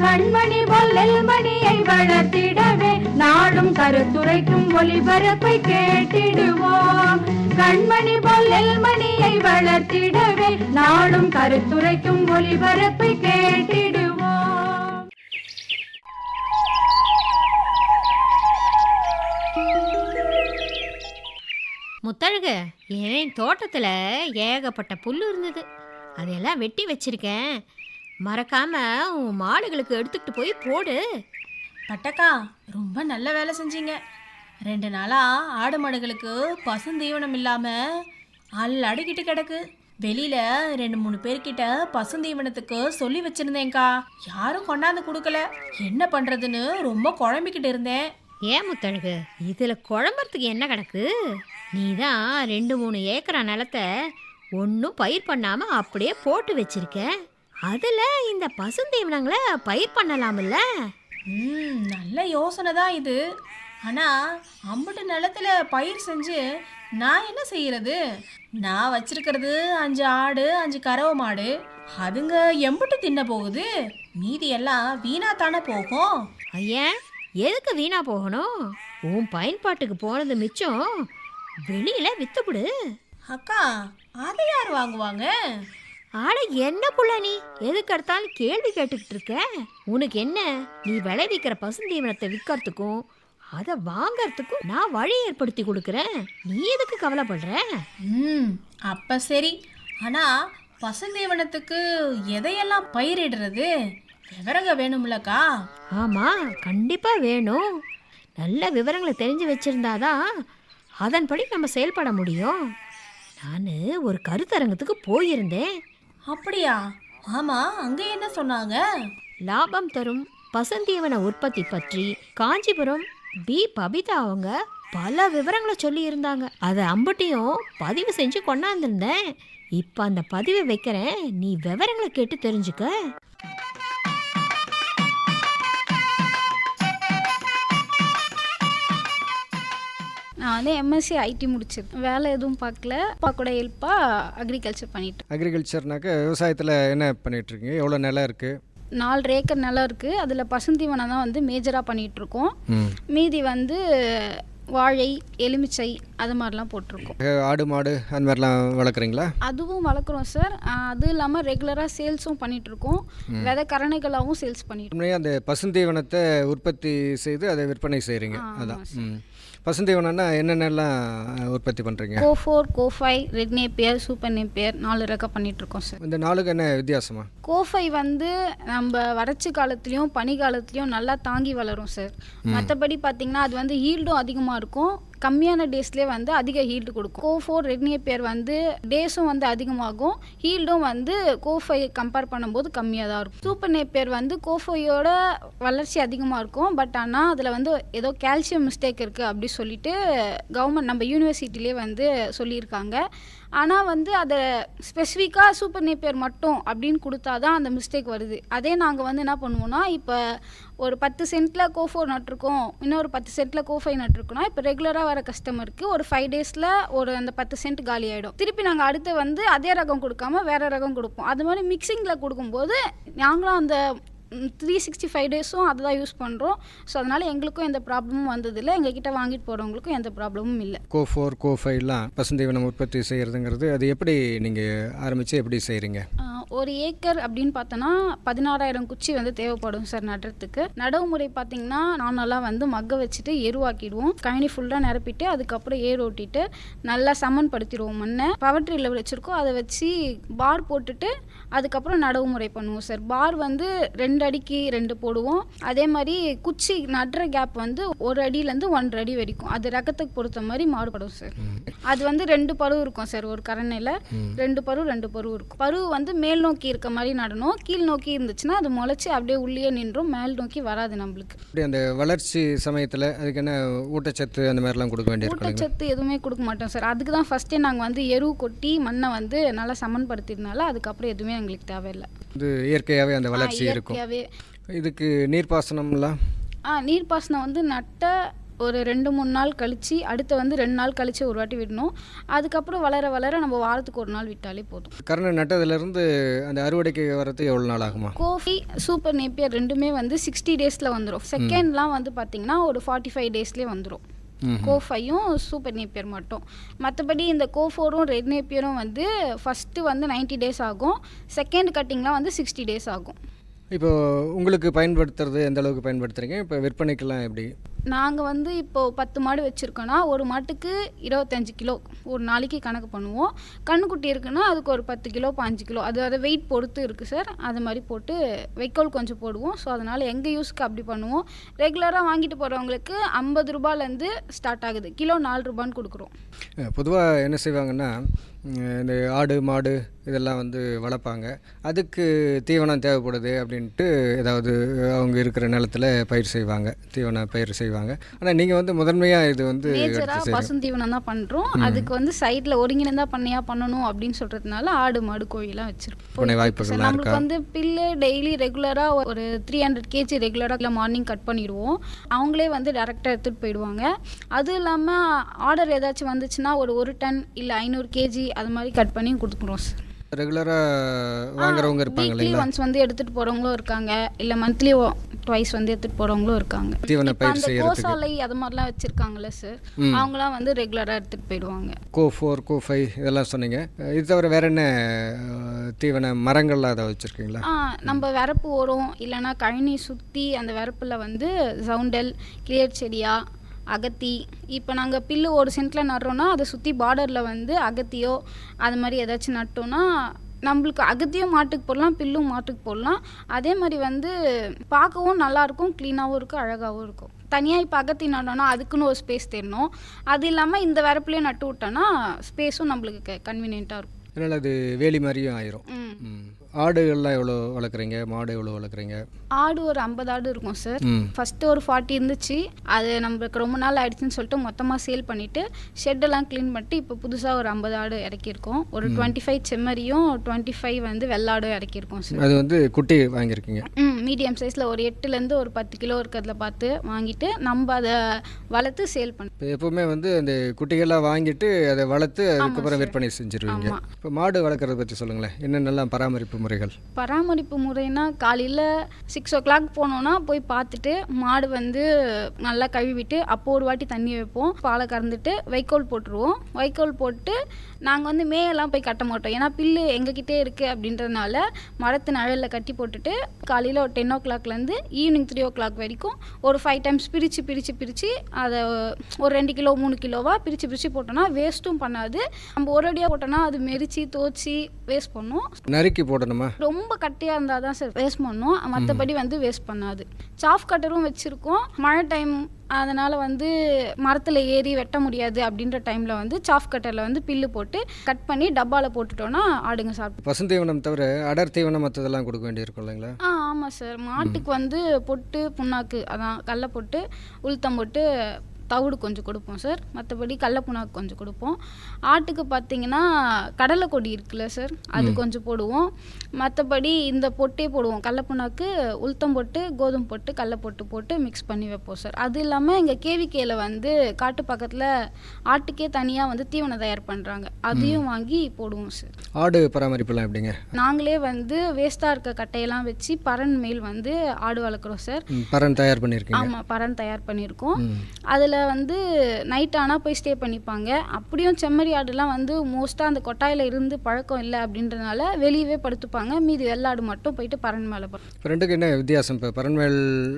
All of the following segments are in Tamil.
கண்மணி பொல்லில் மணியை வளர்த்திடவே நாடும் கருத்துரைக்கும் ஒளிபரப்பை கேட்டிடுவோம். கண்மணி பொல்லில் மணியை வளர்த்திடவே நாடும் கருத்துரைக்கும் ஒளிபரப்பை கேட்டிடுவோம். முத்தழகு என் தோட்டத்தில் ஏகப்பட்ட புல் இருந்தது. அதையெல்லாம் வெட்டி வச்சிருக்கேன். மறக்காம உன் மாடுகளுக்கு எடுத்துக்கிட்டு போய் போடு. பட்டக்கா ரொம்ப நல்ல வேலை செஞ்சீங்க. ரெண்டு நாளா ஆடு மாடுகளுக்கு பசுந்தீவனம் இல்லாம அல்லாடிக்கிட்டு கிடக்கு. வெளியில ரெண்டு மூணு பேர்கிட்ட பசுந்தீவனத்துக்கு சொல்லி வச்சிருந்தேன்க்கா. யாரும் கொண்டாந்து கொடுக்கல. என்ன பண்றதுன்னு ரொம்ப குழம்பிக்கிட்டு இருந்தேன். ஏன் முத்தழகு? இதில் குழம்புறதுக்கு என்ன கிடக்கு நீ தான் ரெண்டு மூணு ஏக்கரா நிலத்த ஒன்றும் பயிர் பண்ணாமல் அப்படியே போட்டு வச்சிருக்க. அதில் இந்த பசுந்தீவனங்களை பயிர் பண்ணலாம்ல? ம் நல்ல யோசனை தான் இது. ஆனா அம்புட்டு நிலத்துல பயிர் செஞ்சு நான் என்ன செய்யறது? நான் வச்சிருக்கிறது அஞ்சு ஆடு அஞ்சு கறவை மாடு. அதுங்க எம்புட்டு தின்ன போகுது. மீதி எல்லாம் வீணா தானே போகும்? ஐயன் எதுக்கு வீணா போகணும்? உன் பயன்பாட்டுக்கு போனது மிச்சம். வெளியில வித்துவிடு அக்கா அதை யார் வாங்குவாங்க? ஆட என்ன புள்ள நீ? எதுக்கு எடுத்தாலும் கேள்வி கேட்டுக்கிட்டு இருக்க. உனக்கு என்ன? நீ விளைவிக்கிற பசுந்தீவனத்தை விற்கிறதுக்கும் அதை வாங்கறதுக்கும் நான் வழி ஏற்படுத்தி கொடுக்குறேன். நீ எதுக்கு கவலைப்படுற? ம் அப்ப சரி. ஆனா பசுந்தீவனத்துக்கு எதையெல்லாம் பயிரிடுறது? விவரங்க வேணும்லக்கா? ஆமா கண்டிப்பா வேணும். நல்ல விவரங்களை தெரிஞ்சு வச்சிருந்தாதான் அதன்படி நம்ம செயல்பட முடியும். நான் ஒரு கருத்தரங்கத்துக்கு போயிருந்தேன். அப்படியா? ஆமா அங்க என்ன சொன்னாங்க? லாபம் தரும் பசந்தீவன உற்பத்தி பற்றி காஞ்சிபுரம் பி. பபிதா அவங்க பல விவரங்களை சொல்லி இருந்தாங்க அதை அம்புட்டியும் பதிவு செஞ்சு கொண்டாந்துருந்தேன். இப்போ அந்த பதிவை வைக்கிறேன். நீ விவரங்களை கேட்டு தெரிஞ்சுக்க. நான் வந்து எம்எஸ்சி ஐடி முடிச்சிருக்கேன் வேலை எதுவும் பார்க்கல. அப்பா கூட ஹெல்ப்பாக அக்ரிகல்ச்சர் பண்ணிட்டு. அக்ரிகல்ச்சர்னாக்க விவசாயத்தில் என்ன பண்ணிகிட்ருக்கீங்க எவ்வளோ நிலம் இருக்குது நாலு ஏக்கர் நிலம் இருக்குது அதில் பசுந்தீவனம் தான் வந்து மேஜராக பண்ணிகிட்டு இருக்கோம் ம். மீதி வந்து வாழை எலுமிச்சை அது மாதிரிலாம் போட்டிருக்கோம். ஆடு மாடு அந்த மாதிரிலாம் வளர்க்குறீங்களா? அதுவும் வளர்க்குறோம் சார். அது இல்லாமல் ரெகுலராக சேல்ஸும் பண்ணிகிட்ருக்கோம் விதை கரணைகளாகவும் சேல்ஸ் பண்ணிட்டு அந்த பசுந்தீவனத்தை உற்பத்தி செய்து அதை விற்பனை செய்கிறீங்க அதான். பசுந்தீவனம்னா என்னென்னலாம் உற்பத்தி பண்ணுறீங்க CO four CO five red Napier super Napier நாலு ரகம் பண்ணிகிட்ருக்கோம் சார். இந்த நாளுக்கு என்ன வித்தியாசமா? கோஃபை வந்து நம்ம வறட்சி காலத்துலேயும் பனி காலத்துலேயும் நல்லா தாங்கி வளரும் சார். மற்றபடி பார்த்தீங்கன்னா அது வந்து ஈல்டும் அதிகமாக இருக்கும். கம்மியான டேஸ்லேயே வந்து அதிக ஹீல்டு கொடுக்கும். கோ ஃபோர் ரெட்னியப்பேர் வந்து டேஸும் வந்து அதிகமாகும். ஹீல்டும் வந்து கோஃபை கம்பேர் பண்ணும்போது கம்மியாக தான் இருக்கும் சூப்பர் நேப்பியர் வந்து கோஃபையோட வளர்ச்சி அதிகமாக இருக்கும். பட் ஆனால் அதில் வந்து ஏதோ கால்சியம் மிஸ்டேக் இருக்குது அப்படி சொல்லிட்டு கவர்மெண்ட் நம்ம யூனிவர்சிட்டிலே வந்து சொல்லியிருக்காங்க. ஆனால் வந்து அதை ஸ்பெசிஃபிக்காக சூப்பர் நேப்பியர் மட்டும் அப்படின்னு கொடுத்தா தான் அந்த மிஸ்டேக் வருது. அதே நாங்கள் வந்து என்ன பண்ணுவோம்னா இப்போ ஒரு பத்து சென்ட்டில் கோஃபோர் நட்டிருக்கோம் இன்னொரு பத்து சென்ட்டில் கோஃபை நட்டிருக்கோம்னா இப்போ ரெகுலராக வர கஸ்டமருக்கு ஒரு ஃபைவ் டேஸில் ஒரு அந்த பத்து சென்ட் காலி ஆகிடும் திருப்பி நாங்கள் அடுத்து வந்து அதே ரகம் கொடுக்காம வேறு ரகம் கொடுப்போம். அது மாதிரி மிக்சிங்கில் கொடுக்கும்போது நாங்களும் அந்த த்ரீ சிக்ஸ்டி ஃபைவ் டேஸும் அதை தான் யூஸ் பண்ணுறோம் ஸோ அதனால் எங்களுக்கும் எந்த ப்ராப்ளமும் வந்ததில்லை. எங்ககிட்ட வாங்கிட்டு போகிறவங்களுக்கும் எந்த ப்ராப்ளமும் இல்லை. கோ ஃபோர் கோ ஃபைவ்லாம் பசுந்தீவனம் உற்பத்தி செய்கிறதுங்கிறது அது எப்படி நீங்கள் ஆரம்பித்து எப்படி செய்கிறீங்க ஒரு ஏக்கர் அப்படின்னு பார்த்தோன்னா பதினாறாயிரம் குச்சி வந்து தேவைப்படும் சார் நடுறதுக்கு. நடவு முறை பார்த்தீங்கன்னா நானெல்லாம் வந்து மக்க வச்சுட்டு எருவாக்கிடுவோம். கழனி ஃபுல்லாக நிரப்பிட்டு அதுக்கப்புறம் ஏர் ஓட்டிட்டு நல்லா சமன்படுத்திடுவோம் மண்ணை. பவர் ட்ரில்ல வச்சுருக்கோம் அதை வச்சு பார் போட்டுட்டு அதுக்கப்புறம் நடவு முறை பண்ணுவோம் சார். பார் வந்து ரெண்டு அடிக்கு ரெண்டு போடுவோம். அதே மாதிரி குச்சி நடுற கேப் வந்து ஒரு அடியிலேருந்து ஒன்றரை அடி வரைக்கும். அது ரகத்துக்கு பொறுத்த மாதிரி மாறுபடும் சார் அது வந்து ரெண்டு பருவம் இருக்கும் சார் ஒரு கரணையில். ரெண்டு பருவம் ரெண்டு பருவம் இருக்கும். பருவம் வந்து மேல் நோக்கி இருக்க மாதிரி நடணும். கீழ் நோக்கி இருந்துச்சுன்னா அது முளைச்சி அப்படியே உள்ளே நின்றும் மேல் நோக்கி வராது நம்மளுக்கு. அந்த வளர்ச்சி சமயத்தில் அதுக்கு என்ன ஊட்டச்சத்து அந்த மாதிரிலாம் கொடுக்க இல்லைங்களா? ஊட்டச்சத்து எதுவுமே கொடுக்க மாட்டோம் சார் அதுக்கு தான் ஃபஸ்ட்டே நாங்கள் வந்து எரு கொட்டி மண்ணை வந்து நல்லா சமன்படுத்தினால அதுக்கப்புறம் எதுவுமே எங்களுக்கு தேவையில்லை. இயற்கையாகவே அந்த வளர்ச்சி இருக்கும். இயற்கையாகவே இதுக்கு நீர்ப்பாசனம்லாம் ஆ நீர்ப்பாசனம் வந்து நட்ட ஒரு ரெண்டு மூணு நாள் கழித்து அடுத்து வந்து ரெண்டு நாள் கழித்து ஒரு வாட்டி விடணும். அதுக்கப்புறம் வளர வளர நம்ம வாரத்துக்கு ஒரு நாள் விட்டாலே போதும். கரணை நட்டதுலேருந்து அந்த அறுவடைக்கு வரது எவ்வளோ நாள் ஆகுமா? கோஃபி சூப்பர் நேப்பியர் ரெண்டுமே வந்து சிக்ஸ்டி டேஸில் வந்துடும் செகண்ட்லாம் வந்து பார்த்திங்கன்னா ஒரு ஃபார்ட்டி ஃபைவ் டேஸ்லேயே வந்துடும் கோஃபையும் சூப்பர் நேப்பியர் மட்டும். மற்றபடி இந்த கோஃபோரும் ரெட் நேப்பியரும் வந்து ஃபஸ்ட்டு வந்து 90 டேஸ் ஆகும். செகண்ட் கட்டிங்லாம் வந்து சிக்ஸ்டி டேஸ் ஆகும். இப்போ உங்களுக்கு பயன்படுத்துறது எந்த அளவுக்கு பயன்படுத்துறீங்க? இப்போ விற்பனைக்கெல்லாம் எப்படி? நாங்கள் வந்து இப்போது பத்து மாடு வச்சுருக்கோன்னா ஒரு மாட்டுக்கு இருபத்தஞ்சு கிலோ. ஒரு நாளைக்கு கணக்கு பண்ணுவோம். கண்ணுக்குட்டி இருக்குன்னா அதுக்கு ஒரு பத்து கிலோ பாஞ்சு கிலோ. அது அதை வெயிட் பொறுத்து இருக்குது சார் அது மாதிரி போட்டு வைக்கோல் கொஞ்சம் போடுவோம். ஸோ அதனால் எங்கள் யூஸ்க்கு அப்படி பண்ணுவோம். ரெகுலராக வாங்கிட்டு போகிறவங்களுக்கு ஐம்பது ரூபாலேருந்து ஸ்டார்ட் ஆகுது. கிலோ நாலு ரூபான்னு கொடுக்குறோம். பொதுவாக என்ன செய்வாங்கன்னா இந்த ஆடு மாடு இதெல்லாம் வந்து வளர்ப்பாங்க. அதுக்கு தீவனம் தேவைப்படுது அப்படின்ட்டு ஏதாவது அவங்க இருக்கிற நிலத்துல பயிர் செய்வாங்க. தீவன பயிர் செய்வாங்க. ஆனால் நீங்கள் வந்து முதன்மையாக இது வந்து. பசுந்தீவனம் தான் பண்ணுறோம் அதுக்கு வந்து சைடில் ஒருங்கிணைந்தா பண்ணையாக பண்ணணும் அப்படின்னு சொல்கிறதுனால ஆடு மாடு கோழிலாம் வச்சிருக்கோம் விற்பனை வாய்ப்புகள்லாம் நம்மளுக்கு வந்து பில்லு டெய்லி ரெகுலராக ஒரு த்ரீ ஹண்ட்ரட் கேஜி ரெகுலராக மார்னிங் கட் பண்ணிடுவோம். அவங்களே வந்து டேரெக்டாக எடுத்துகிட்டு போயிடுவாங்க. அதுவும் இல்லாமல் ஆர்டர் ஏதாச்சும் வந்துச்சுன்னா ஒரு ஒரு டன் இல்லை ஐநூறு கேஜி அது மாதிரி கட் பண்ணி கொடுத்துக்குறோம் சார் ரெகுலராக வாங்குறவங்க இருப்பாங்க வீக்லி இல்லைங்களா? ஒன்ஸ் வந்து எடுத்துகிட்டு போகிறவங்களும் இருக்காங்க. இல்லை மந்த்லி ட்வைஸ் வந்து எடுத்துகிட்டு போகிறவங்களும் இருக்காங்க. தீவன இப்போ பயிர் அந்த செய்யறதுக்கு. கோசாலை அது மாதிரிலாம் வச்சுருக்காங்கல்ல சார் அவங்களாம் வந்து ரெகுலராக எடுத்துகிட்டு போயிடுவாங்க. கோ ஃபோர் கோ ஃபைவ் இதெல்லாம் சொன்னீங்க. இது தவிர வேற என்ன அஹ், தீவன மரங்கள்லாம் அதை வச்சுருக்கீங்களா? ஆ நம்ம வரப்பு ஓரம் இல்லைன்னா கழனி சுற்றி அந்த வரப்பில் வந்து சவுண்டல் கிளியர் செடியா அகத்தி. இப்போ நாங்கள் பில்லு ஒரு சென்ட்டில் நடுறோன்னா அதை சுற்றி பார்டரில் வந்து அகத்தியோ அது மாதிரி ஏதாச்சும் நட்டோன்னா நம்மளுக்கு அகத்தியும் மாட்டுக்கு போடலாம் பில்லும் மாட்டுக்கு போடலாம். அதே மாதிரி வந்து பார்க்கவும் நல்லாயிருக்கும் க்ளீனாகவும் இருக்கும் அழகாகவும் இருக்கும். தனியாக இப்போ அகத்தி நடோன்னா அதுக்குன்னு ஒரு ஸ்பேஸ் தேடணும். அது இல்லாமல் இந்த வரப்புலேயும் நட்டு விட்டோன்னா ஸ்பேஸும் நம்மளுக்கு கன்வீனியண்ட்டாக இருக்கும். அதனால் அது வேலி மாதிரியும் ஆயிரும். ஆடுகள்லாம் எவ்வளோ வளர்க்குறீங்க? மாடு எவ்வளோ வளர்க்குறீங்க? ஆடு ஒரு ஐம்பது ஆடு இருக்கும் சார். ஃபஸ்ட்டு ஒரு ஃபார்ட்டி இருந்துச்சு. அது நம்மளுக்கு ரொம்ப நாள் ஆயிடுச்சுன்னு சொல்லிட்டு மொத்தமாக சேல் பண்ணிவிட்டு ஷெட்டெல்லாம் க்ளீன் பண்ணிட்டு இப்போ புதுசாக ஒரு ஐம்பது ஆடு இறக்கியிருக்கோம். ஒரு டுவெண்ட்டி ஃபைவ் செம்மறியும் டுவெண்ட்டி ஃபைவ் வந்து வெள்ளாடும் இறக்கியிருக்கோம் சார். அது வந்து குட்டி வாங்கியிருக்கீங்க? ம் மீடியம் சைஸில் ஒரு எட்டுலேருந்து ஒரு பத்து கிலோ இருக்கிறதுல பார்த்து வாங்கிட்டு நம்ம அதை வளர்த்து சேல் பண்ண இப்போ எப்போவுமே வந்து அந்த குட்டிகள்லாம் வாங்கிட்டு அதை வளர்த்து அதுக்கப்புறம் விற்பனை செஞ்சுருவீங்க. இப்போ மாடு வளர்க்குறத பற்றி சொல்லுங்களேன். என்னென்னலாம் பராமரிப்பு முறைகள்? பராமரிப்பு முறைனா காலையில் சிக்ஸ் ஓ கிளாக் போனோன்னா போய் பார்த்துட்டு மாடு வந்து நல்லா கழுவிட்டு அப்போ ஒரு வாட்டி தண்ணி வைப்போம். பாலை கறந்துட்டு வைக்கோல் போட்டுருவோம். வைக்கோல் போட்டு நாங்கள் வந்து மேயெல்லாம் போய் கட்ட மாட்டோம். ஏன்னா பில்லு எங்ககிட்டே இருக்குது அப்படின்றதுனால மரத்து நிழலில் கட்டி போட்டுட்டு காலையில் ஒரு டென் ஓ கிளாக்லேருந்து ஈவினிங் த்ரீ ஓ கிளாக் வரைக்கும் ஒரு ஃபைவ் டைம்ஸ் பிரித்து பிரித்து பிரித்து அதை ஒரு ரெண்டு கிலோ மூணு கிலோவாக பிரித்து பிரித்து போட்டோன்னா வேஸ்ட்டும் பண்ணாது. நம்ம ஒரு அடியாக போட்டோன்னா அது மெரிச்சு தோச்சி வேஸ்ட் பண்ணும். நறுக்கி போடணுமா? ரொம்ப கட்டியாக இருந்தால் தான் சார் வேஸ்ட் பண்ணும் மற்றபடி வந்து வேஸ்ட் பண்ணாது. சாஃப் கட்டரும் வச்சுருக்கோம். மழை டைம் அதனால் வந்து மரத்தில் ஏறி வெட்ட முடியாது அப்படின்ற டைமில் வந்து சாஃப் கட்டரில் வந்து பில்லு போட்டு கட் பண்ணி டப்பாவில் போட்டுட்டோன்னா ஆடுங்க சாப்பிட்டு பசுந்தீவனம் தவிர அடர் தீவனம் மற்றதெல்லாம் கொடுக்க வேண்டியிருக்கும் இல்லைங்களா? ஆ ஆமாம் சார் மாட்டுக்கு வந்து பொட்டு புண்ணாக்கு அதான் கடல போட்டு உளுத்தம் போட்டு தவிடு கொஞ்சம் கொடுப்போம் சார் மற்றபடி கடல புண்ணாக்கு கொஞ்சம் கொடுப்போம். ஆட்டுக்கு பார்த்தீங்கன்னா கடலை கொடி இருக்குல்ல சார் அது கொஞ்சம் போடுவோம். மற்றபடி இந்த பொட்டே போடுவோம். கடல புண்ணாக்கு உளுத்தம் போட்டு கோதுமை போட்டு கடல போட்டு போட்டு மிக்ஸ் பண்ணி வைப்போம் சார் அது இல்லாமல் எங்கள் கேவிகேயில் வந்து காட்டு பக்கத்தில் ஆட்டுக்கே தனியாக வந்து தீவனம் தயார் பண்ணுறாங்க அதையும் வாங்கி போடுவோம் சார் ஆடு பராமரிப்புலாம் எப்படிங்க? நாங்களே வந்து வேஸ்ட்டாக இருக்க கட்டையெல்லாம் வச்சு பறன் மேல் வந்து ஆடு வளர்க்குறோம் சார் பரன் தயார் பண்ணியிருக்கீங்க. ஆமாம் பறன் தயார் பண்ணியிருக்கோம். ம். அதில் வந்து நைட் ஆனால் போய் ஸ்டே பண்ணிப்பாங்க. அப்படியும் செம்மறி ஆடுலாம் வந்து மோஸ்ட்டாக அந்த கொட்டாயில் இருந்து பழக்கம் இல்லை அப்படின்றதுனால வெளியவே படுத்துப்பாங்க. மீதி வெள்ளாடு மட்டும் போயிட்டு பறன் மேலே படுத்து இப்போ ரெண்டுக்கு என்ன வித்தியாசம்? இப்போ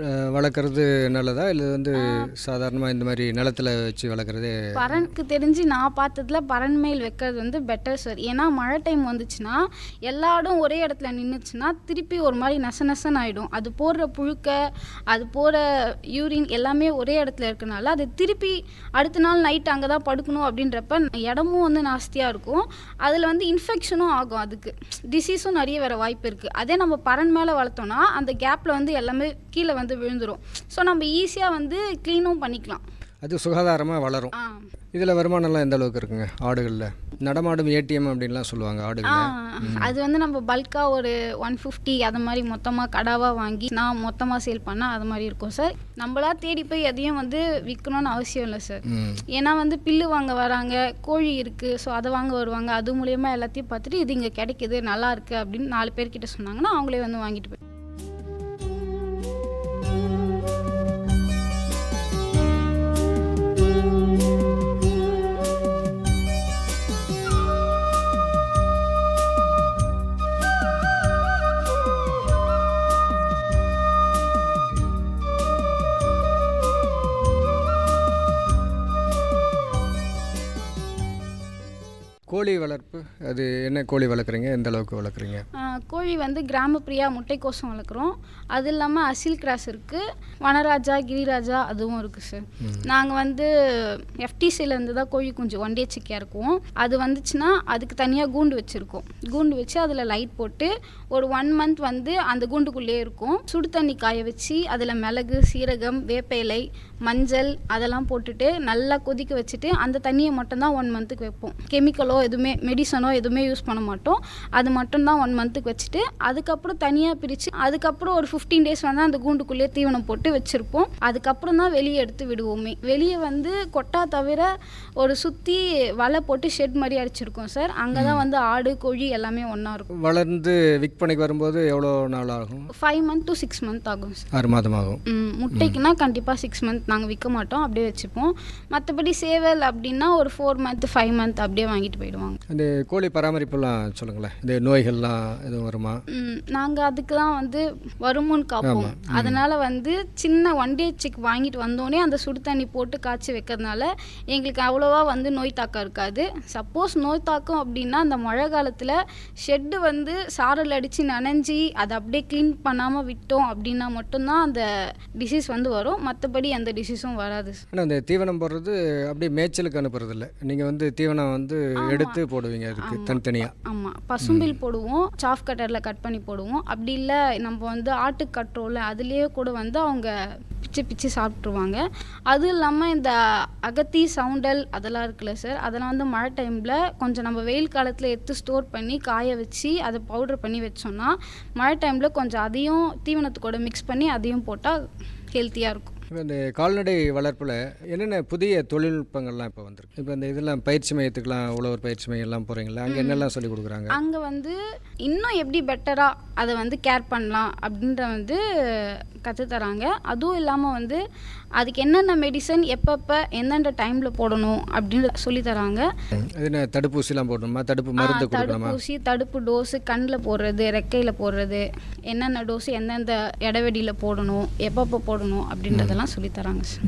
அஹ், வளர்க்குறது நல்லதா? இல்லை வந்து சாதாரணமாக இந்த மாதிரி நிலத்துல வச்சு வளர்க்குறதே பறனுக்கு தெரிஞ்சு நான் பார்த்ததுல பறன் மேல் வைக்கிறது வந்து பெட்டர் சார் ஏன்னா மழை டைம் வந்துச்சுன்னா எல்லா ஆடும் ஒரே இடத்துல நின்றுச்சுன்னா திருப்பி ஒரு மாதிரி நச நசன்னு ஆகிடும் அது போடுற புழுக்க அது போகிற யூரின் எல்லாமே ஒரே இடத்துல இருக்கனால அது திருப்பி அடுத்த நாள் நைட் அங்கே தான் படுக்கணும் அப்படின்றப்ப இடமும் வந்து நாஸ்தியாக இருக்கும். அதில் வந்து இன்ஃபெக்ஷனும் ஆகும் அதுக்கு. டிசீஸும் நிறைய வர வாய்ப்பு இருக்குது அதே நம்ம பறன் மேலே வளர்த்தோன்னா அந்த கேப்பில் வந்து எல்லாமே கீழே வந்து விழுந்துடும் ஸோ நம்ம ஈஸியாக வந்து க்ளீனும் பண்ணிக்கலாம். அது சுகாதாரமாக வளரும். இதில் வருமானம்லாம் எந்த அளவுக்கு இருக்குங்க? ஆடுகளில். நடமாடும் ஏடிஎம் அப்படின்லாம் சொல்லுவாங்க ஆ ஆடுகளில் அது வந்து நம்ம பல்காக ஒரு ஒன் ஃபிஃப்டி அது மாதிரி மொத்தமாக கடாவாக வாங்கி நான் மொத்தமாக சேல் பண்ணால் அது மாதிரி இருக்கும் சார் நம்மளா தேடி போய் எதையும் வந்து விற்கணும்னு அவசியம் இல்லை சார் ஏன்னா வந்து பில்லு வாங்க வராங்க கோழி இருக்குது ஸோ அதை வாங்க வருவாங்க. அது மூலயமா எல்லாத்தையும் பார்த்துட்டு இது இங்கே கிடைக்குது நல்லா இருக்குது அப்படின்னு நாலு பேர்கிட்ட சொன்னாங்கன்னா அவங்களே வந்து வாங்கிட்டு போய் கோழி வளர்ப்பு அது என்ன கோழி வளர்க்குறீங்க? எந்த அளவுக்கு வளர்க்குறீங்க? கோழி வந்து கிராமப்பிரியா முட்டைக்கோசம் வளர்க்குறோம். அது இல்லாமல் அசில் கிராஸ் இருக்குது வனராஜா கிரிராஜா அதுவும் இருக்குது சார் நாங்கள் வந்து எஃப்டிசிலேருந்து தான் கோழி குஞ்சு ஒன் டே சிக்கியாக இருக்கும் அது வந்துச்சுன்னா அதுக்கு தனியாக கூண்டு வச்சுருக்கோம். கூண்டு வச்சு அதில் லைட் போட்டு ஒரு ஒன் மந்த் வந்து அந்த கூண்டுக்குள்ளேயே இருக்கும். சுடு தண்ணி காய வச்சு அதில் மிளகு சீரகம் வேப்ப இலை மஞ்சள் அதெல்லாம் போட்டுட்டு நல்லா கொதிக்க வச்சுட்டு அந்த தண்ணியை மட்டும்தான் ஒன் மந்த்துக்கு வைப்போம். கெமிக்கலோ எதுவுமே மெடிசனோ எதுவுமே யூஸ் பண்ண மாட்டோம். அது மட்டும்தான் ஒன் மந்த்துக்கு வச்சுட்டு அதுக்கப்புறம் தனியாக பிரித்து அதுக்கப்புறம் ஒரு ஃபிஃப்டீன் டேஸ் வந்து அந்த கூண்டுக்குள்ளேயே தீவனம் போட்டு வச்சுருப்போம். அதுக்கப்புறம் தான் வெளியே எடுத்து விடுவோமே. வெளியே வந்து கொட்டா தவிர ஒரு சுற்றி வலை போட்டு ஷெட் மாதிரி அடிச்சிருக்கோம் சார் அங்கே தான் வந்து ஆடு கோழி எல்லாமே ஒன்றா இருக்கும். வளர்ந்து விக் பண்ணிக்கு வரும்போது எவ்வளோ நாள் ஆகும்? Five month to six month ஆகும் சார் ஆறு மாதம் ஆகும் முட்டைக்குன்னா கண்டிப்பாக சிக்ஸ் மந்த் நாங்கள் விற்க மாட்டோம். அப்படியே வச்சுப்போம். மற்றபடி சேவல் அப்படின்னா ஒரு ஃபோர் மந்த் ஃபைவ் மந்த் அப்படியே வாங்கிட்டு போயிடுவாங்க. அந்த கோழி பராமரிப்புலாம் சொல்லுங்களேன்? இந்த நோய்கள்லாம் எதுவும் வருமா? நாங்கள் அதுக்கு தான் வந்து வருமுன் காப்போம். அதனால் வந்து சின்ன ஒன் டே சிக் வாங்கிட்டு வந்தோடனே அந்த சுடு தண்ணி போட்டு காய்ச்சி வைக்கிறதுனால எங்களுக்கு அவ்வளோவா வந்து நோய் தாக்கம் இருக்காது. சப்போஸ் நோய் தாக்கம் அப்படின்னா அந்த மழை காலத்தில் ஷெட்டு வந்து சாரல் அடித்து நனைஞ்சி அதை அப்படியே க்ளீன் பண்ணாமல் விட்டோம் அப்படின்னா மட்டும்தான் அந்த டிசீஸ் வந்து வரும். மற்றபடி எந்த டிசீஸும் வராது. ஆனால் அந்த தீவனம் போடுறது அப்படியே மேய்ச்சலுக்கு அனுப்புறது இல்லை நீங்கள் வந்து தீவனம் வந்து எடுத்து போடுவீங்க அதுக்கு. தனித்தனியாக ஆமாம் பசும்பில் போடுவோம் சாஃப் கட்டரில் கட் பண்ணி போடுவோம். அப்படி இல்லை நம்ம வந்து ஆட்டுக்கு கட்டுறோம்ல அதுலேயே கூட வந்து அவங்க பிச்சு பிச்சு சாப்பிட்ருவாங்க அதுவும் இல்லாமல் இந்த அகத்தி சவுண்டல் அதெல்லாம் இருக்குல்ல சார் அதெல்லாம் வந்து மழை டைமில் கொஞ்சம் நம்ம வெயில் காலத்தில் எடுத்து ஸ்டோர் பண்ணி காய வச்சு அதை பவுடர் பண்ணி வச்சோம்னா மழை டைமில் கொஞ்சம் அதையும் தீவனத்து கூட மிக்ஸ் பண்ணி அதையும் போட்டால் ஹெல்த்தியாக இருக்கும். இப்போ இந்த கால்நடை வளர்ப்பில் என்னென்ன புதிய தொழில்நுட்பங்கள்லாம் இப்போ வந்திருக்கு? இப்போ இந்த இதெல்லாம் பயிற்சி மையத்துக்குலாம் உழவர் பயிற்சி மையம்லாம் போகிறீங்களா அங்கே என்னெல்லாம் சொல்லி கொடுக்குறாங்க? அங்கே வந்து இன்னும் எப்படி பெட்டராக அதை வந்து கேர் பண்ணலாம் அப்படின்ற வந்து கற்றுத்தராங்க அதுவும் இல்லாமல் வந்து அதுக்கு என்னென்ன மெடிசன் எப்பப்போ எந்தெந்த டைமில் போடணும் அப்படின்னு சொல்லி தராங்க அது என்ன தடுப்பூசிலாம் போடணுமா? தடுப்பு மருந்து தடுப்பூசி தடுப்பு டோஸு கண்ணில் போடுறது ரெக்கையில் போடுறது என்னென்ன டோஸு எந்தெந்த இடைவெளியில் போடணும் எப்பப்போ போடணும் அப்படின்றதெல்லாம் சொல்லி தராங்க சார்.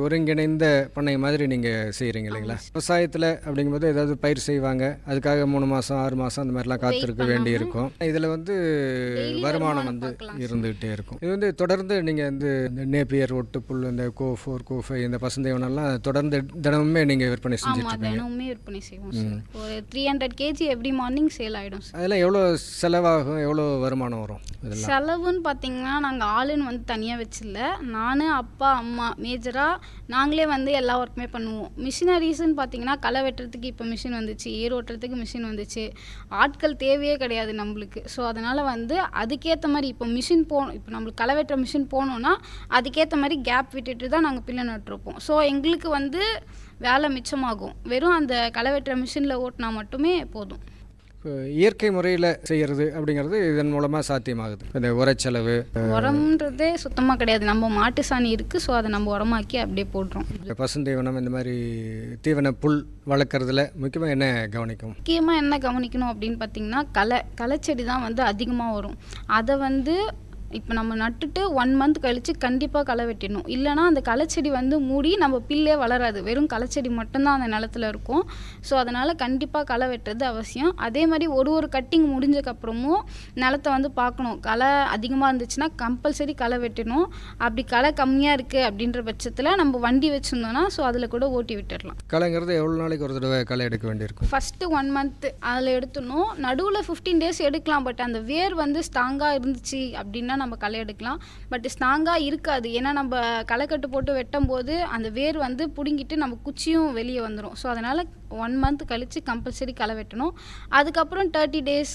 ஒருங்கிணைந்த பண்ணை மாதிரி நீங்கள் செய்கிறீங்க இல்லைங்களா? விவசாயத்தில் அப்படிங்கும்போது ஏதாவது பயிர் செய்வாங்க. அதுக்காக மூணு மாதம் ஆறு மாதம் அந்த மாதிரிலாம் காத்திருக்க வேண்டி இருக்கும் இதில் வந்து வருமானம் வந்து இருந்துகிட்டே இருக்கும். இது வந்து தொடர்ந்து நீங்கள் வந்து இந்த நேப்பியர் ஒட்டுப்புல் இந்த கோ ஃபோர் கோ ஃபைவ் இந்த பசுந்தேவனெல்லாம் தொடர்ந்து தினமுமே நீங்கள் விற்பனை செஞ்சுட்டு தினமுமே விற்பனை செய்வோம் ஒரு three hundred KG every morning sale ஆகிடும் அதெல்லாம் எவ்வளோ செலவாகும் எவ்வளோ வருமானம் வரும் செலவுன்னு பார்த்தீங்கன்னா நாங்கள் ஆளுன்னு வந்து தனியாக வச்சில்ல. நான் அப்பா அம்மா மேஜராக நாங்களே வந்து எல்லா ஒர்க்குமே பண்ணுவோம். மிஷினரிஸ்ன்னு பார்த்தீங்கன்னா களை வெட்டுறதுக்கு இப்போ மிஷின் வந்துச்சு ஏர் ஓட்டுறதுக்கு மிஷின் வந்துச்சு. ஆட்கள் தேவையே கிடையாது நம்மளுக்கு. ஸோ அதனால் வந்து அதுக்கேற்ற மாதிரி இப்போ மிஷின் போகணும் இப்போ நம்மளுக்கு களை வெட்டுற மிஷின் போனோன்னா அதுக்கேற்ற மாதிரி கேப் விட்டுட்டு தான் நாங்கள் பிள்ளை நட்டுருப்போம். ஸோ எங்களுக்கு வந்து வேலை மிச்சமாகும். வெறும் அந்த களை வெட்டுற மிஷினில் ஓட்டினா மட்டுமே போதும். இயற்கை முறையில் செய்கிறது அப்படிங்கிறது இதன் மூலமாக சாத்தியமாகுது. இந்த உரச்செலவு உரம்ன்றதே சுத்தமாக கிடையாது. நம்ம மாட்டு சாணி இருக்குது ஸோ அதை நம்ம உரமாக்கி அப்படியே போடுறோம். இந்த பசுந்தீவனம் இந்த மாதிரி தீவன புல் வளர்க்குறதுல முக்கியமாக என்ன கவனிக்கும்? முக்கியமாக என்ன கவனிக்கணும் அப்படின்னு பார்த்தீங்கன்னா களை களைச்செடி தான் வந்து அதிகமாக வரும். அதை வந்து இப்போ நம்ம நட்டுட்டு ஒன் மந்த் கழித்து கண்டிப்பாக களை வெட்டிடணும். இல்லைனா அந்த களைச்செடி வந்து மூடி நம்ம பில்லே வளராது. வெறும் களைச்செடி மட்டும்தான் அந்த நிலத்துல இருக்கும். ஸோ அதனால் கண்டிப்பாக களை வெட்டுறது அவசியம். அதே மாதிரி ஒரு ஒரு கட்டிங் முடிஞ்சக்கப்புறமும் நிலத்தை வந்து பார்க்கணும். களை அதிகமாக இருந்துச்சுன்னா கம்பல்சரி களை வெட்டணும். அப்படி களை கம்மியாக இருக்குது அப்படின்ற பட்சத்தில் நம்ம வண்டி வச்சுருந்தோன்னா ஸோ அதில் கூட ஓட்டி விட்டுடலாம் களைங்கிறது எவ்வளோ நாளைக்கு ஒரு தடவை களை எடுக்க வேண்டியிருக்கும்? ஃபஸ்ட்டு ஒன் மந்த்து அதில் எடுத்துடணும். நடுவில் ஃபிஃப்டீன் டேஸ் எடுக்கலாம். பட் அந்த வேர் வந்து ஸ்ட்ராங்காக இருந்துச்சு அப்படின்னா நம்ம களை எடுக்கலாம். பட் ஸ்ட்ராங்காக இருக்காது. ஏன்னா நம்ம களைக்கட்டு போட்டு வெட்டும் போது அந்த வேர் வந்து பிடுங்கிட்டு நம்ம குச்சியும் வெளியே வந்துடும் ஸோ அதனால் ஒன் மந்த் கழித்து கம்பல்சரி களை வெட்டணும். அதுக்கப்புறம் தேர்ட்டி டேஸ்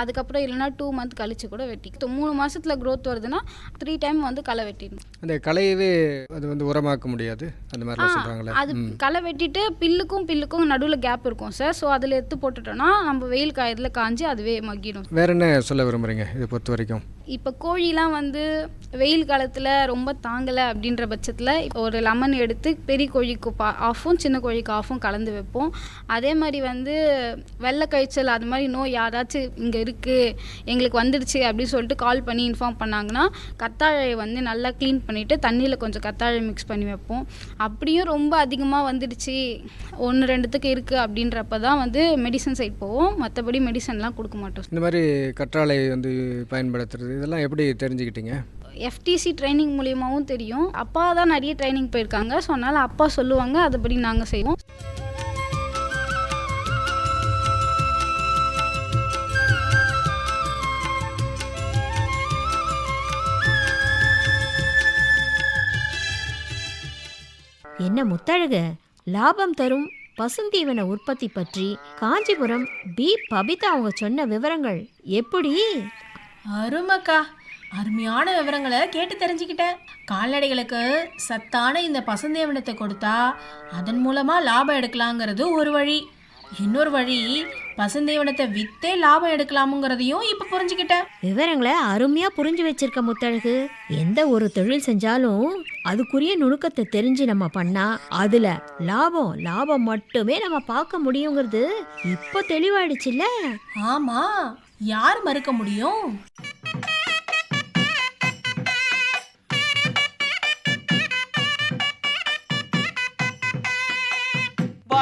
அதுக்கப்புறம் இல்லைனா டூ மந்த் கழிச்சு கூட வெட்டி மூணு மாசத்துல growth வருதுன்னா த்ரீ டைம் வந்து களை வெட்டிடணும். அந்த களையவே அது வந்து உரமாக்க முடியாது? அந்த மாதிரிலாம் சொல்கிறாங்களே அது களை வெட்டிட்டு பில்லுக்கும் பில்லுக்கும் நடுவில் கேப் இருக்கும் சார் ஸோ அதில் எடுத்து போட்டுட்டோம்னா நம்ம வெயில் காயத்துல காஞ்சி அதுவே மக்கிடும். வேற என்ன சொல்ல விரும்புகிறீங்க இதை பொறுத்த வரைக்கும்? இப்போ கோழிலாம் வந்து வெயில் காலத்தில் ரொம்ப தாங்கலை அப்படின்ற பட்சத்தில் ஒரு லெமன் எடுத்து பெரிய கோழிக்கு பா ஆஃபும் சின்ன கோழிக்கு ஆஃபும் கலந்து வைப்போம். அதே மாதிரி வந்து வெள்ளை காய்ச்சல் அது மாதிரி நோய் யாராச்சும் இங்கே இருக்குது எங்களுக்கு வந்துடுச்சு அப்படின்னு சொல்லிட்டு கால் பண்ணி இன்ஃபார்ம் பண்ணாங்கன்னா கத்தாழையை வந்து நல்லா க்ளீன் பண்ணிவிட்டு தண்ணியில் கொஞ்சம் கத்தாழை மிக்ஸ் பண்ணி வைப்போம். அப்படியும் ரொம்ப அதிகமாக வந்துடுச்சு. ஒன்று ரெண்டுத்துக்கு இருக்குது அப்படின்றப்ப தான் வந்து மெடிசன் சைட் போவோம். மற்றபடி மெடிசன்லாம் கொடுக்க மாட்டோம். இந்த மாதிரி கற்றாழை வந்து பயன்படுத்துறது இதெல்லாம் எப்படி தெரிஞ்சுக்கிட்டீங்க? எஃப்டிசி ட்ரைனிங் மூலியமாகவும் தெரியும். அப்பா தான் நிறைய ட்ரைனிங் போயிருக்காங்க. ஸோ அதனால் அப்பா சொல்லுவாங்க. அதுபடி நாங்கள் செய்வோம். என்ன முத்தழக? லாபம் தரும் பசுந்தீவன உற்பத்தி பற்றி காஞ்சிபுரம் பி. பபிதா அவங்க சொன்ன விவரங்கள் எப்படி? அருமக்கா அருமையான விவரங்களை கேட்டு தெரிஞ்சுக்கிட்டேன். கால்நடைகளுக்கு சத்தான இந்த பசுந்தேவனத்தை கொடுத்தா அதன் மூலமா லாபம் எடுக்கலாங்கிறது ஒரு வழி. இன்னொரு வழி பசுந்தேவனத்தை வித்தே லாபம் எடுக்கலாமுங்கிறதையும் இப்ப புரிஞ்சுக்கிட்டேன் விவரங்களை அருமையா புரிஞ்சு வச்சிருக்க முத்தழகு. எந்த ஒரு தொழில் செஞ்சாலும் அதுக்குரிய நுணுக்கத்தை தெரிஞ்சு நம்ம பண்ணா அதுல லாபம் லாபம் மட்டுமே நம்ம பார்க்க முடியுங்கிறது இப்போ தெளிவாயிடுச்சுல்ல? ஆமா யார் மறுக்க முடியும்?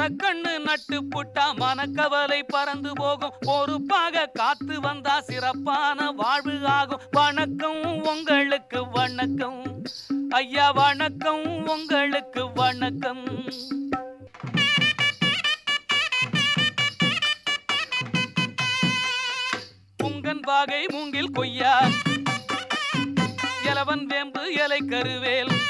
மரக்கண்ணு நட்டு புட்டா மனக்கவலை பறந்து போகும். பொறுப்பாக காத்து வந்தா சிறப்பான வாழ்வு ஆகும். வணக்கம் உங்களுக்கு வணக்கம். ஐயா வணக்கம் உங்களுக்கு வணக்கம். புங்கன் வாகை மூங்கில் கொய்யா. இலவன் வேம்பு இலை கருவேல்.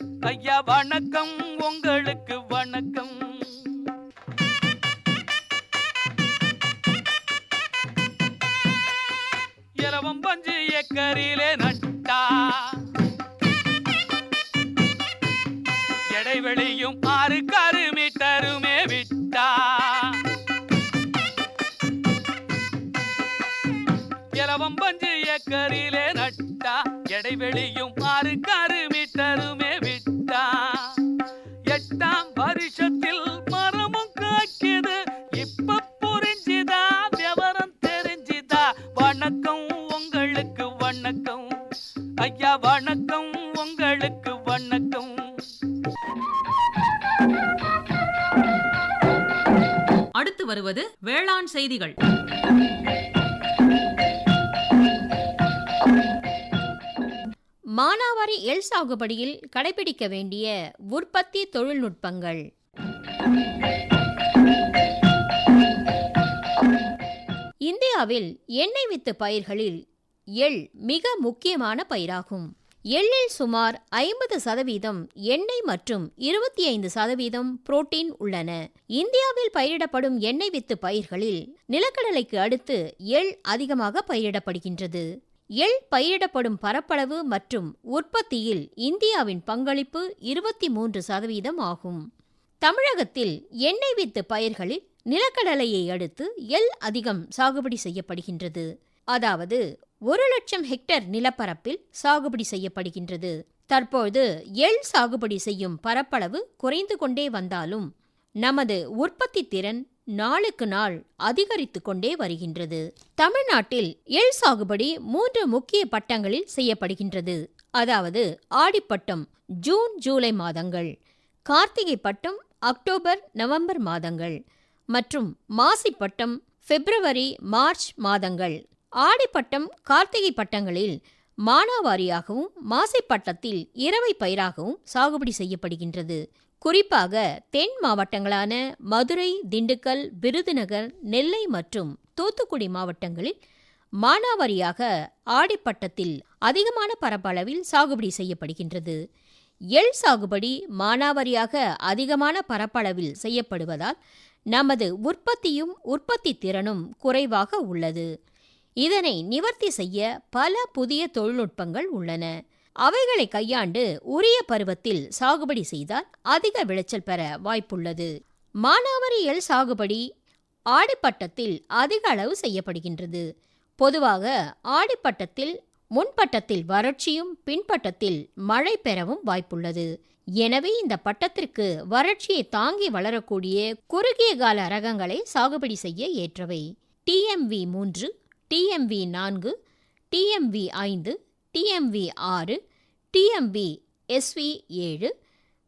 ஐயா வணக்கம். உங்களுக்கு வணக்கம். இரவம் பஞ்சு ஏக்கரிலே நட்டா. இடைவெளியும் ஆறு காரு மீட்டருமே விட்டா. இரவம் பஞ்சு ஏக்கரிலே நட்டா. இடைவெளியும் ஆறு காரு வேளாண் செய்திகள். மானாவாரி எல் சாகுபடியில் கடைபிடிக்க வேண்டிய உற்பத்தி தொழில்நுட்பங்கள். இந்தியாவில் எண்ணெய் வித்து பயிர்களில் எள் மிக முக்கியமான பயிராகும். எள்ளில் சுமார் ஐம்பது சதவீதம் எண்ணெய் மற்றும் இருபத்தி ஐந்து சதவீதம் புரோட்டீன் உள்ளன. இந்தியாவில் பயிரிடப்படும் எண்ணெய் வித்து பயிர்களில் நிலக்கடலைக்கு அடுத்து எள் அதிகமாக பயிரிடப்படுகின்றது. எள் பயிரிடப்படும் பரப்பளவு மற்றும் உற்பத்தியில் இந்தியாவின் பங்களிப்பு இருபத்தி மூன்று சதவீதம் ஆகும். தமிழகத்தில் எண்ணெய் வித்து பயிர்களில் நிலக்கடலையை அடுத்து எள் அதிகம் சாகுபடி செய்யப்படுகின்றது. அதாவது ஒரு லட்சம் ஹெக்டேர் நிலப்பரப்பில் சாகுபடி செய்யப்படுகின்றது. தற்போது எள் சாகுபடி செய்யும் பரப்பளவு குறைந்து கொண்டே வந்தாலும் நமது உற்பத்தி திறன் நாளுக்கு நாள் அதிகரித்து கொண்டே வருகின்றது. தமிழ்நாட்டில் எள் சாகுபடி மூன்று முக்கிய பட்டங்களில் செய்யப்படுகின்றது. அதாவது ஆடிப்பட்டம் ஜூன் ஜூலை மாதங்கள் கார்த்திகை பட்டம் அக்டோபர் நவம்பர் மாதங்கள் மற்றும் மாசிப்பட்டம் பிப்ரவரி மார்ச் மாதங்கள். ஆடிப்பட்டம் கார்த்திகை பட்டங்களில் மானாவாரியாகவும் மாசிப்பட்டத்தில் இரவை பயிராகவும் சாகுபடி செய்யப்படுகின்றது. குறிப்பாக தென் மாவட்டங்களான மதுரை திண்டுக்கல் விருதுநகர் நெல்லை மற்றும் தூத்துக்குடி மாவட்டங்களில் மானாவாரியாக ஆடிப்பட்டத்தில் அதிகமான பரப்பளவில் சாகுபடி செய்யப்படுகின்றது. எள் சாகுபடி மானாவாரியாக அதிகமான பரப்பளவில் செய்யப்படுவதால் நமது உற்பத்தியும் உற்பத்தி திறனும் குறைவாக உள்ளது. இதனை நிவர்த்தி செய்ய பல புதிய தொழில்நுட்பங்கள் உள்ளன. அவைகளை கையாண்டு உரிய பருவத்தில் சாகுபடி செய்தால் அதிக விளைச்சல் பெற வாய்ப்புள்ளது. மானாவரியல் சாகுபடி ஆடிப்பட்டத்தில் அதிக அளவு செய்யப்படுகின்றது. பொதுவாக ஆடிப்பட்டத்தில் முன்பட்டத்தில் வறட்சியும் பின்பட்டத்தில் மழை பெறவும் வாய்ப்புள்ளது. எனவே இந்த பட்டத்திற்கு வறட்சியை தாங்கி வளரக்கூடிய குறுகிய கால ரகங்களை சாகுபடி செய்ய ஏற்றவை. டிஎம்வி மூன்று டிஎம்வி நான்கு டிஎம்வி ஐந்து டிஎம்வி ஆறு டிஎம்வி எஸ்வி ஏழு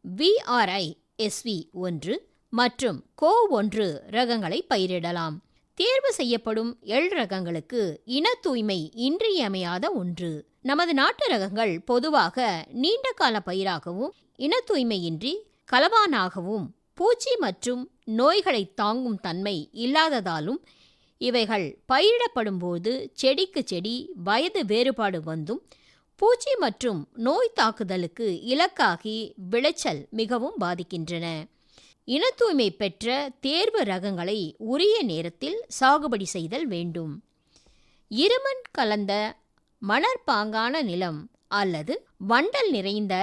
விஆர்ஐ எஸ்வி ஒன்று மற்றும் கோ ஒன்று ரகங்களை பயிரிடலாம். தேர்வு செய்யப்படும் எள் ரகங்களுக்கு இன தூய்மை இன்றியமையாத ஒன்று. நமது நாட்டு ரகங்கள் பொதுவாக நீண்ட கால பயிராகவும் இன தூய்மையின்றி கலவானாகவும் பூச்சி மற்றும் நோய்களை தாங்கும் தன்மை இல்லாததாலும் இவைகள் பயிரிடப்படும் போது செடிக்கு செடி வயது வேறுபாடு வந்தும் பூச்சி மற்றும் நோய் தாக்குதலுக்கு இலக்காகி விளைச்சல் மிகவும் பாதிக்கின்றன. இன தூய்மை பெற்ற தேர்வு ரகங்களை உரிய நேரத்தில் சாகுபடி செய்தல் வேண்டும். இருமண் கலந்த மணற்பாங்கான நிலம் அல்லது வண்டல் நிறைந்த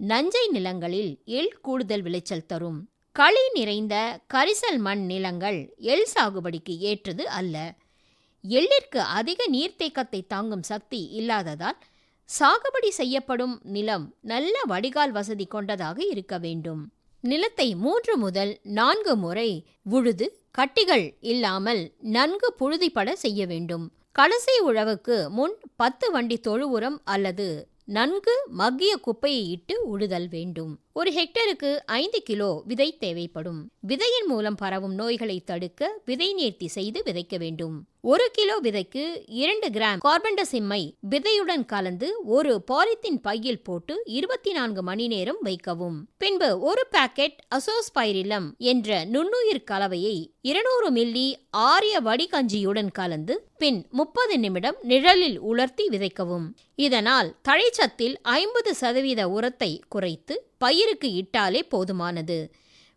நஞ்சை நிலங்களில் எள் கூடுதல் விளைச்சல் தரும். களி நிறைந்த கரிசல் மண் நிலங்கள் எள் சாகுபடிக்கு ஏற்றது அல்ல. எள்ளிற்கு அதிக நீர்த்தேக்கத்தை தாங்கும் சக்தி இல்லாததால் சாகுபடி செய்யப்படும் நிலம் நல்ல வடிகால் வசதி கொண்டதாக இருக்க வேண்டும். நிலத்தை மூன்று முதல் நான்கு முறை உழுது கட்டிகள் இல்லாமல் நன்கு புழுதிப்பட செய்ய வேண்டும். கடைசி உழவுக்கு முன் பத்து வண்டி தொழு உரம் அல்லது நன்கு மக்கிய குப்பையை இட்டு உழுதல் வேண்டும். ஒரு ஹெக்டருக்கு ஐந்து கிலோ விதை தேவைப்படும். விதையின் மூலம் பரவும் நோய்களை தடுக்க விதை நேர்த்தி செய்து விதைக்க வேண்டும். ஒரு கிலோ விதைக்கு இரண்டு கிராம் கார்பன்டசிம்மை விதையுடன் கலந்து ஒரு பாலித்தீன் பையில் போட்டு இருபத்தி நான்கு மணி நேரம் வைக்கவும். பின்பு ஒரு பாக்கெட் அசோஸ்பைரிலம் என்ற நுண்ணுயிர் கலவையை இருநூறு மில்லி ஆரிய வடிகஞ்சியுடன் கலந்து பின் முப்பது நிமிடம் நிழலில் உலர்த்தி விதைக்கவும். இதனால் தழைச்சத்தில் ஐம்பது சதவீத உரத்தை குறைத்து பயிருக்கு இட்டாலே போதுமானது.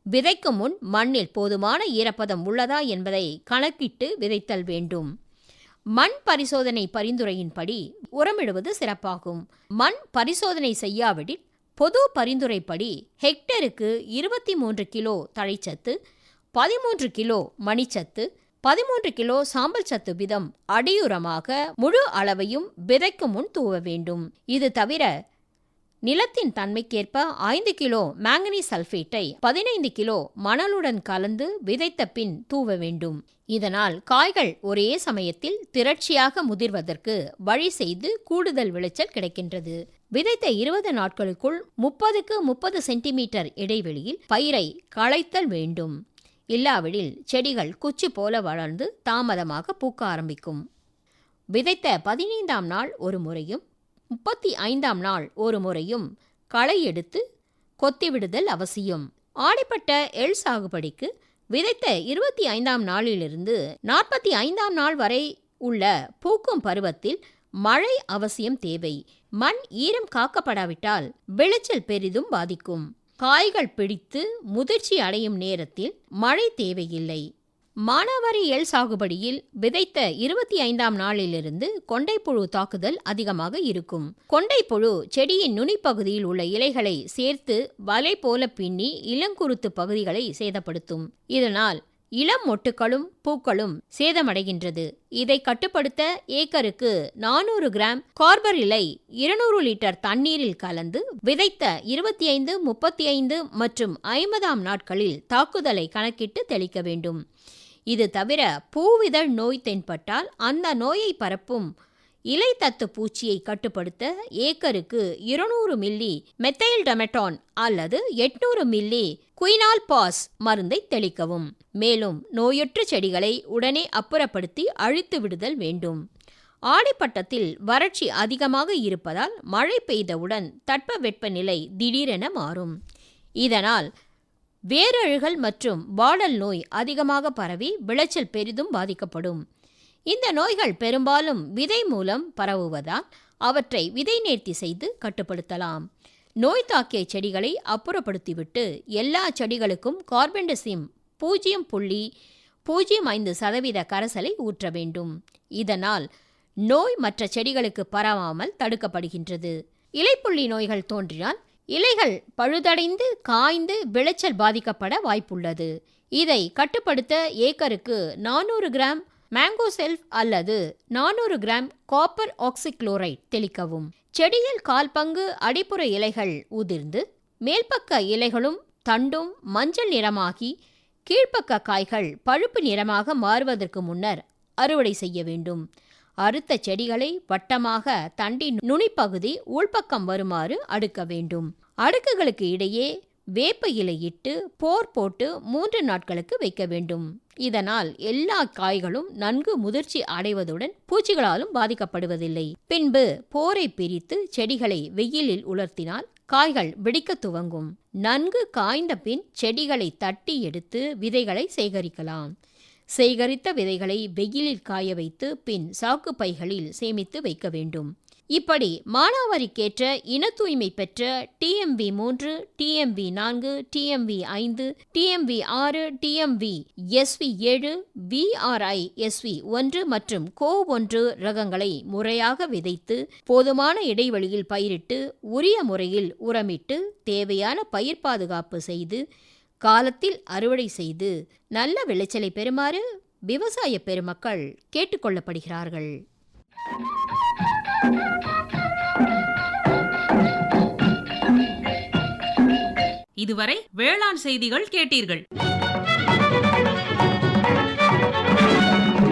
விதைக்கும் முன் மண்ணில் போதுமான ஈரப்பதம் உள்ளதா என்பதை கணக்கிட்டு விதைத்தல் வேண்டும். மண் பரிசோதனை பரிந்துரையின்படி உரமிடுவது சிறப்பாகும். மண் பரிசோதனை செய்யாவிடில் பொது பரிந்துரைப்படி ஹெக்டருக்கு இருபத்தி மூன்று கிலோ தழைச்சத்து பதிமூன்று கிலோ மணிச்சத்து பதிமூன்று கிலோ சாம்பல் சத்து விதம் அடியுரமாக முழு அளவையும் விதைக்கும் முன் தூவ வேண்டும். இது தவிர நிலத்தின் தன்மைக்கேற்ப ஐந்து கிலோ மேங்கனீஸ் சல்பேட்டை பதினைந்து கிலோ மணலுடன் கலந்து விதைத்த பின் தூவ வேண்டும். இதனால் காய்கள் ஒரே சமயத்தில் திரட்சியாக முதிர்வதற்கு வழி செய்து கூடுதல் விளைச்சல் கிடைக்கின்றது. விதைத்த இருபது நாட்களுக்குள் முப்பதுக்கு முப்பது சென்டிமீட்டர் இடைவெளியில் பயிரை களைத்தல் வேண்டும். இல்லாவிடில் செடிகள் குச்சி போல வளர்ந்து தாமதமாக பூக்க ஆரம்பிக்கும். விதைத்த பதினைந்தாம் நாள் ஒரு முறையும் முப்பத்தி ஐந்தாம் நாள் ஒரு முறையும் களை எடுத்து கொத்திவிடுதல் அவசியம். ஆடிப்பட்ட எள் சாகுபடிக்கு விதைத்த இருபத்தி ஐந்தாம் நாளிலிருந்து நாற்பத்தி ஐந்தாம் நாள் வரை உள்ள பூக்கும் பருவத்தில் மழை அவசியம் தேவை. மண் ஈரம் காக்கப்படாவிட்டால் விளைச்சல் பெரிதும் பாதிக்கும். காய்கள் பிடித்து முதிர்ச்சி அடையும் நேரத்தில் மழை தேவையில்லை. மானாவாரி எல் சாகுபடியில் விதைத்த இருபத்தி ஐந்தாம் நாளிலிருந்து கொண்டைப்புழு தாக்குதல் அதிகமாக இருக்கும். கொண்டைப்புழு செடியின் நுனிப்பகுதியில் உள்ள இலைகளை சேர்த்து வலை போல பின்னி இளங்குருத்து பகுதிகளை சேதப்படுத்தும். இதனால் இளம் மொட்டுக்களும் பூக்களும் சேதமடைகின்றது. இதை கட்டுப்படுத்த ஏக்கருக்கு நானூறு கிராம் கார்பர் இலை இருநூறு லிட்டர் தண்ணீரில் கலந்து விதைத்த இருபத்தி ஐந்து முப்பத்தி ஐந்து மற்றும் ஐம்பதாம் நாட்களில் தாக்குதலை கணக்கிட்டு தெளிக்க வேண்டும். இது தவிர பூவிதழ் நோய் தென்பட்டால் அந்த நோயை பரப்பும். இலை தத்து பூச்சியை கட்டுப்படுத்த ஏக்கருக்கு இருநூறு மில்லி மெத்தைல் டமெட்டான் அல்லது எட்நூறு மில்லி குயினால் பாஸ் மருந்தை தெளிக்கவும். மேலும் நோயுற்று செடிகளை உடனே அப்புறப்படுத்தி அழித்து விடுதல் வேண்டும். ஆடிப்பட்டத்தில் வறட்சி அதிகமாக இருப்பதால் மழை பெய்தவுடன் தட்பவெப்பநிலை திடீரென மாறும். இதனால் வேரழுகல் மற்றும் வாடல் நோய் அதிகமாக பரவி விளைச்சல் பெரிதும் பாதிக்கப்படும். இந்த நோய்கள் பெரும்பாலும் விதை மூலம் பரவுவதால் அவற்றை விதை நேர்த்தி செய்து கட்டுப்படுத்தலாம். நோய் தாக்கிய செடிகளை அப்புறப்படுத்திவிட்டு எல்லா செடிகளுக்கும் கார்பன்டசிம் பூஜ்ஜியம் புள்ளி பூஜ்ஜியம் ஐந்து சதவீத கரைசலை ஊற்ற வேண்டும். இதனால் நோய் மற்ற செடிகளுக்கு பரவாமல் தடுக்கப்படுகின்றது. இலைப்புள்ளி நோய்கள் தோன்றினால் இலைகள் பழுதடைந்து காய்ந்து விளைச்சல் பாதிக்கப்பட வாய்ப்புள்ளது. இதை கட்டுப்படுத்த ஏக்கருக்கு நானூறு கிராம் மேங்கோ செல்ஃப் அல்லது நானூறு கிராம் காப்பர் ஆக்சிக்ளோரைட் தெளிக்கவும். செடியில் கால் பங்கு அடிப்புற இலைகள் உதிர்ந்து மேல்பக்க இலைகளும் தண்டும் மஞ்சள் நிறமாகி கீழ்ப்பக்க காய்கள் பழுப்பு நிறமாக மாறுவதற்கு முன்னர் அறுவடை செய்ய வேண்டும். அறுத்த செடிகளை வட்டமாக தண்டின் நுனிப்பகுதி உள்பக்கம் வருமாறு அடுக்க வேண்டும். அடுக்குகளுக்கு இடையே வேப்ப இலையிட்டு போர் போட்டு மூன்று நாட்களுக்கு வைக்க வேண்டும். இதனால் எல்லா காய்களும் நன்கு முதிர்ச்சி அடைவதுடன் பூச்சிகளாலும் பாதிக்கப்படுவதில்லை. பின்பு போரை பிரித்து செடிகளை வெயிலில் உலர்த்தினால் காய்கள் வெடிக்க துவங்கும். நன்கு காய்ந்த பின் செடிகளை தட்டி எடுத்து விதைகளை சேகரிக்கலாம். சேகரித்த விதைகளை வெயிலில் காய வைத்து பின் சாக்கு பைகளில் சேமித்து வைக்க வேண்டும். இப்படி மானாவாரிக்கேற்ற இன தூய்மை பெற்ற டிஎம்வி மூன்று டிஎம்வி நான்கு டிஎம்வி ஐந்து டிஎம்வி ஆறு டிஎம்வி எஸ்வி ஏழு விஆர்ஐ எஸ்வி ஒன்று மற்றும் கோ ஒன்று ரகங்களை முறையாக விதைத்து போதுமான இடைவெளியில் பயிரிட்டு உரிய முறையில் உரமிட்டு தேவையான பயிர் பாதுகாப்பு செய்து காலத்தில் அறுவடை செய்து நல்ல விளைச்சலை பெறுமாறு விவசாய பெருமக்கள் கேட்டுக்கொள்ளப்படுகிறார்கள் இதுவரை வேளாண் செய்திகள் கேட்டீர்கள்.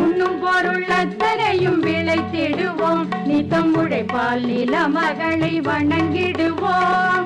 உண்ணும் பொருள் அத்தனையும் விளைத்திடுவோம் நித்தம் உழைப்பால் நில மகளை வணங்கிடுவோம்.